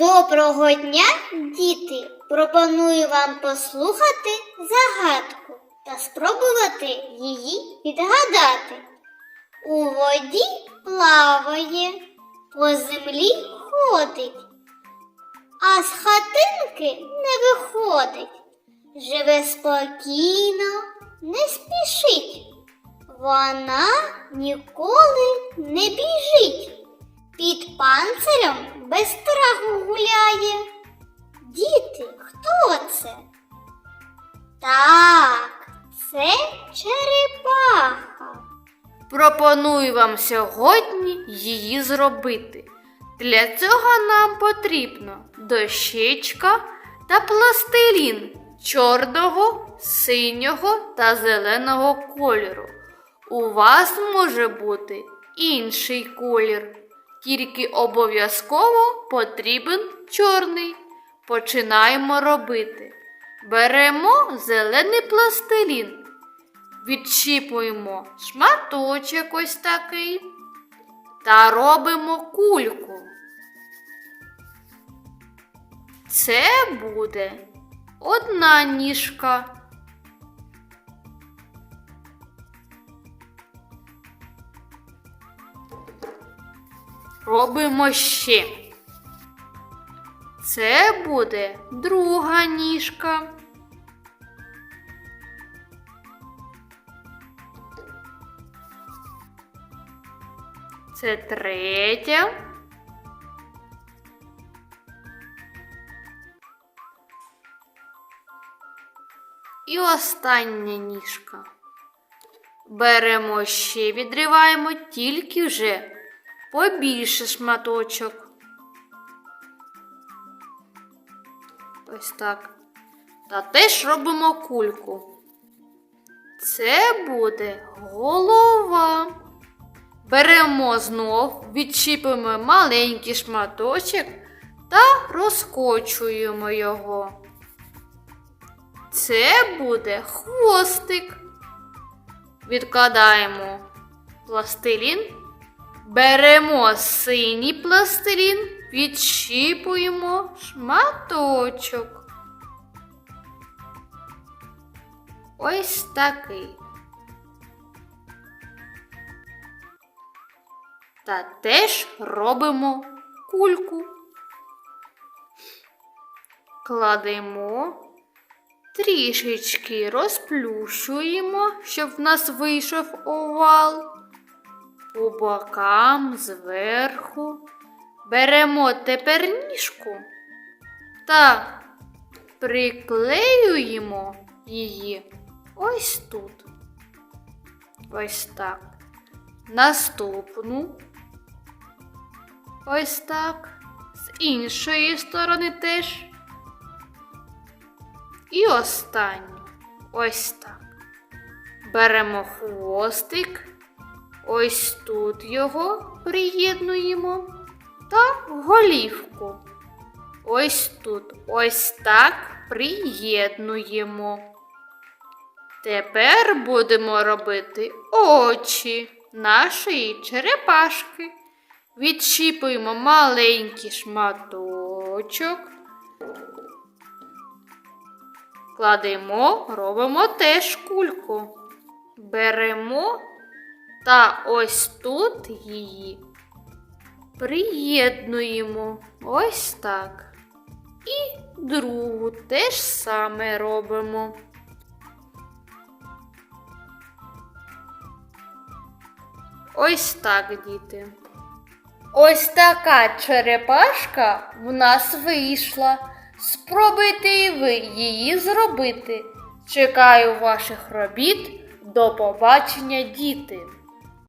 Доброго дня, діти! Пропоную вам послухати загадку та спробувати її відгадати. У воді плаває, по землі ходить, а з хатинки не виходить. Живе спокійно, не спішить. Вона ніколи не біжить. Під панцирем без страху гуляє. Діти, хто це? Так, це черепаха. Пропоную вам сьогодні її зробити. Для цього нам потрібно дощечка та пластилін чорного, синього та зеленого кольору. У вас може бути інший колір, тільки обов'язково потрібен чорний. Починаємо робити. Беремо зелений пластилін. Відчіпуємо шматочок ось такий та робимо кульку. Це буде одна ніжка. Робимо ще. Це буде друга ніжка. Це третя. І остання ніжка. Беремо ще, відриваємо тільки вже побільше шматочок. Ось так. Та теж робимо кульку. Це буде голова. Беремо знов, відчіпимо маленький шматочок та розкочуємо його. Це буде хвостик. Відкладаємо пластилін, беремо синій пластилін, відщіпуємо шматочок. Ось такий. Та теж робимо кульку. Кладемо, трішечки розплющуємо, щоб в нас вийшов овал. По бокам, зверху. Беремо тепер ніжку та приклеюємо її ось тут. Ось так. Наступну. Ось так. З іншої сторони теж. І останню. Ось так. Беремо хвостик. Ось тут його приєднуємо. Та голівку. Ось тут. Ось так приєднуємо. Тепер будемо робити очі нашої черепашки. Відчіпуємо маленький шматочок. Кладемо, робимо теж кульку. Беремо та ось тут її приєднуємо. Ось так. І другу теж саме робимо. Ось так, діти. Ось така черепашка в нас вийшла. Спробуйте і ви її зробити. Чекаю ваших робіт. До побачення, діти!